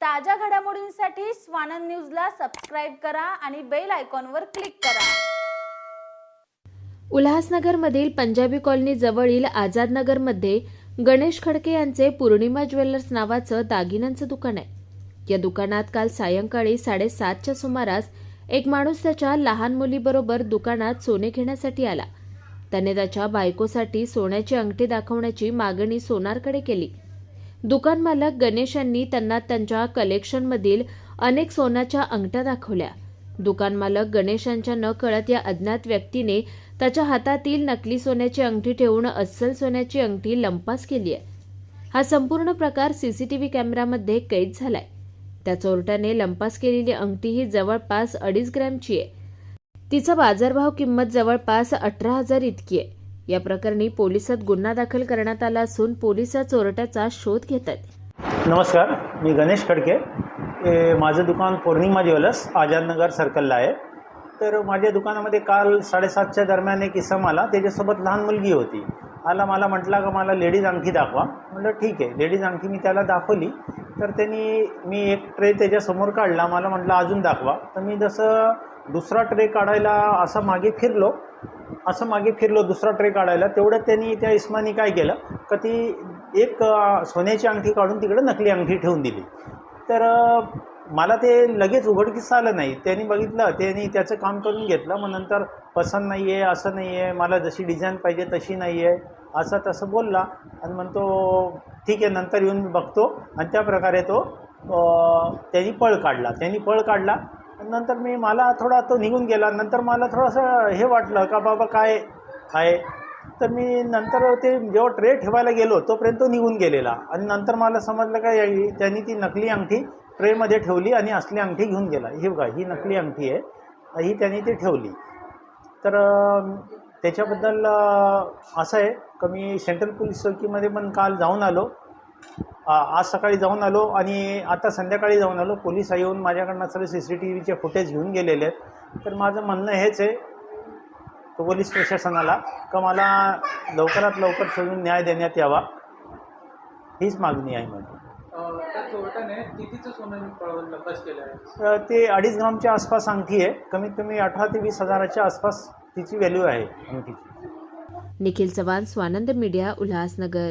ताज्या घडामोडींसाठी स्वानंद न्यूजला सबस्क्राईब करा आणि बेल आयकॉनवर क्लिक करा. उल्हासनगरमधील पंजाबी कॉलनी जवळील आझादनगरमध्ये गणेश खडके यांचे पूर्णिमा ज्वेलर्स नावाचं दागिन्यांचं दुकान आहे. या दुकानात काल सायंकाळी साडेसातच्या सुमारास एक माणूस त्याच्या लहान मुलीबरोबर दुकानात सोने घेण्यासाठी आला. त्याने त्याच्या बायकोसाठी सोन्याची अंगठी दाखवण्याची मागणी सोनारकडे केली. दुकान मालक त्यांना त्यांच्या कलेक्शनमधील अनेक सोन्याच्या अंगठ्या दाखवल्या. दुकान मालक न कळत या अज्ञात व्यक्तीने त्याच्या हातातील नकली सोन्याची अंगठी ठेवून अस्सल सोन्याची अंगठी लंपास केली आहे. हा संपूर्ण प्रकार सीसीटीव्ही कॅमेऱ्यामध्ये कैद झालाय. त्या चोरट्याने लंपास केलेली अंगठी ही जवळपास अडीच ग्रॅमची आहे. तिचा बाजारभाव किंमत जवळपास अठरा हजार इतकी आहे. या प्रकरणी पोलिसात गुन्हा दाखल करण्यात आला असून पोलीस या चोरट्याचा शोध घेत आहेत नमस्कार मी गणेश खडके. माझं दुकान पौर्णिमा ज्वेलर्स आझादनगर सर्कलला आहे. तर माझ्या दुकानामध्ये काल साडेसातच्या दरम्यान एक इसम आला. त्याच्यासोबत लहान मुलगी होती. आला मला म्हटला का मला लेडीज अंगठी दाखवा. म्हटलं ठीक आहे लेडीज अंगठी मी त्याला दाखवली. तर त्यांनी मी एक ट्रे त्याच्यासमोर काढला. मला म्हटलं अजून दाखवा. तर मी जसं दुसरा ट्रे काढायला असं मागे फिरलो असं मागे फिरलो दुसरा ट्रे काढायला तेवढं त्यांनी त्या इस्मानी काय केलं का ती एक सोन्याची अंगठी काढून तिकडे नकली अंगठी ठेवून दिली. तर मला ते लगेच उघडकीस आलं नाही. त्यांनी बघितलं त्यांनी त्याचं काम करून घेतलं मग नंतर पसंत नाही आहे असं नाही आहे मला जशी डिझाईन पाहिजे तशी नाही आहे असं तसं बोलला आणि म्हणतो ठीक आहे नंतर येऊन मी बघतो. आणि त्या प्रकारे तो त्यांनी पळ काढला. त्यांनी पळ काढला नंतर मी मला थोडा तो निघून गेला. नंतर मला थोडंसं हे वाटलं का बाबा काय आहे? तर मी नंतर ते जेव्हा ट्रे ठेवायला गेलो तोपर्यंत तो निघून गेलेला. आणि नंतर मला समजलं का त्यांनी ती नकली अंगठी ट्रेमध्ये ठेवली आणि असली अंगठी घेऊन गेला. हे बघा ही नकली अंगठी आहे. ही त्यांनी ती ठेवली. तर त्याच्याबद्दल असं आहे. का मी सेंट्रल पोलीस चौकीमध्ये पण काल जाऊन आलो. आज सकाळी जाऊन आलो आणि आता संध्याकाळी जाऊन आलो. पोलीस येऊन माझ्याकडनं सगळे सी सी टी व्हीचे फुटेज घेऊन गेलेले आहेत. तर माझं म्हणणं हेच आहे तो पोलीस प्रशासनाला का मला लवकरात लवकर शोधून न्याय देण्यात यावा. हीच मागणी आहे माझी. ते अडीच ग्रामच्या आसपास अंगठी आहे. कमीत कमी अठरा ते वीस हजाराच्या आसपास तिची व्हॅल्यू आहे अंगठीची. निखिल चव्हाण स्वानंद मीडिया उल्हासनगर.